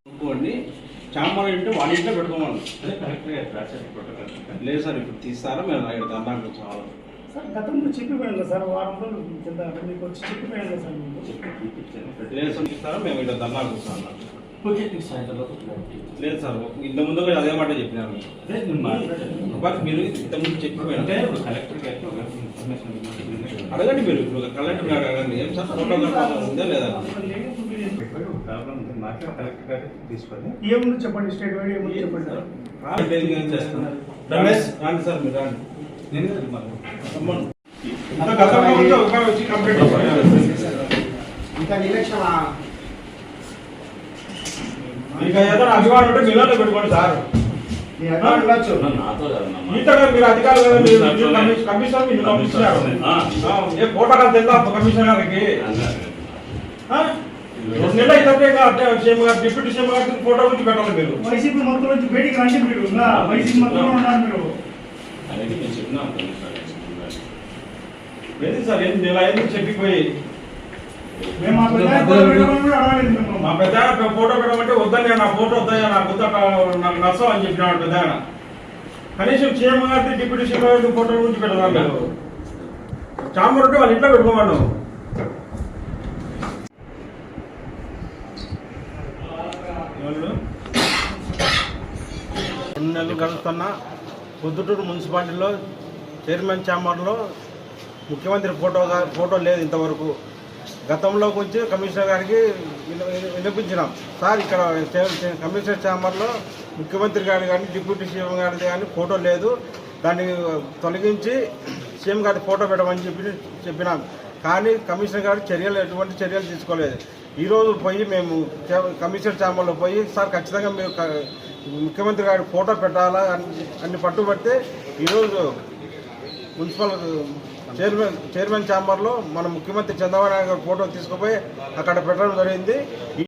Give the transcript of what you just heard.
అనుకోండి చాంబర్ ఇంటే వాళ్ళ ఇంట్లో పెట్టుకోమని లేదు సార్ ఇప్పుడు తీస్తారా? మేము ఇక్కడ దండానికి చాలా సార్ గతంలో చెప్పిపోయాను సార్ వారం రోజులు కింద మీకు వచ్చి చెప్పిపోయాను సార్ లేదు సార్ తీస్తారా? మేము ఇక్కడ దండానికి వస్తాం లేదు సార్ ఇంత ముందు కూడా అదే మాట చెప్పినాను బట్ మీరు ఇంత ముందు చెప్పిపోయాను. అడగండి మీరు ఇప్పుడు కలెక్టర్ గారు అడగండి. ఏం సార్ ఫోటోగ్రాఫ్ ఉందా లేదా? ఏముంది చెప్పండి స్టేట్ వైడ్ ఏముంది చెప్పండి. చేస్తున్నారు? రమేష్. రాండి సార్ మీరు రాండి. రమ్మను. ఇంకా గతంలో ఉంటే ఒక వచ్చి కంప్లీట్ ఇంకా నిరీక్షణ ఇంకా ఏదైనా అభిమానులు ఉంటే మీలోనే పెట్టుకోండి సార్. ఉండొచ్చు. మీతో మీరు అధికారులు కదా మీరు మీరు కమిషన్- మీరు పంపించారు ఏ తెలుదా కమిషన్ గారికి? రెండు నెలలు అయితే సీఎం గారు డిప్యూటీ సీఎం గారికి ఫోటో గురించి పెట్టాలి మీరు. వైసీపీ మొత్తం నుంచి బయటికి రండి మీరు. వైసీపీ మొత్తం ఉన్నారు మీరు. ఏది సార్ ఏంది నెల అయింది చెప్పిపోయి? మా పెద్ద ఫోటో పెట్టమంటే వద్దని నా ఫోటో వద్దయ్యా నాకు వద్ద నాకు నష్టం అని చెప్పినాడు పెద్ద కనీసం సీఎం గారి డిప్యూటీ సీఎం గారి ఫోటో గురించి పెడదాం మీరు చాంబర్ ఉంటే వాళ్ళ ఇంట్లో పెట్టుకోమను? రెండు నెలలు గడుస్తున్న పొద్దుటూరు మున్సిపాలిటీలో చైర్మన్ ఛాంబర్లో ముఖ్యమంత్రి ఫోటో ఫోటో లేదు ఇంతవరకు. గతంలో కొంచెం కమిషనర్ గారికి విన- వినిపించినాం. సార్ ఇక్కడ కమిషనర్ ఛాంబర్లో ముఖ్యమంత్రి గారి కానీ డిప్యూటీ సీఎం గారిది కానీ ఫోటో లేదు. దాన్ని తొలగించి సీఎం గారి ఫోటో పెట్టమని చెప్పి చెప్పినాం. కానీ కమిషనర్ గారు చర్యలు ఎటువంటి చర్యలు తీసుకోలేదు. ఈరోజు పోయి మేము కమిషనర్ ఛాంబర్లో పోయి సార్ ఖచ్చితంగా మేము ముఖ్యమంత్రి గారి ఫోటో పెట్టాలా? అని అన్ని పట్టుబడితే ఈరోజు మున్సిపల్ చైర్మన్ చైర్మన్ ఛాంబర్లో మన ముఖ్యమంత్రి చంద్రబాబు నాయుడు గారి ఫోటో తీసుకుపోయి అక్కడ పెట్టడం జరిగింది.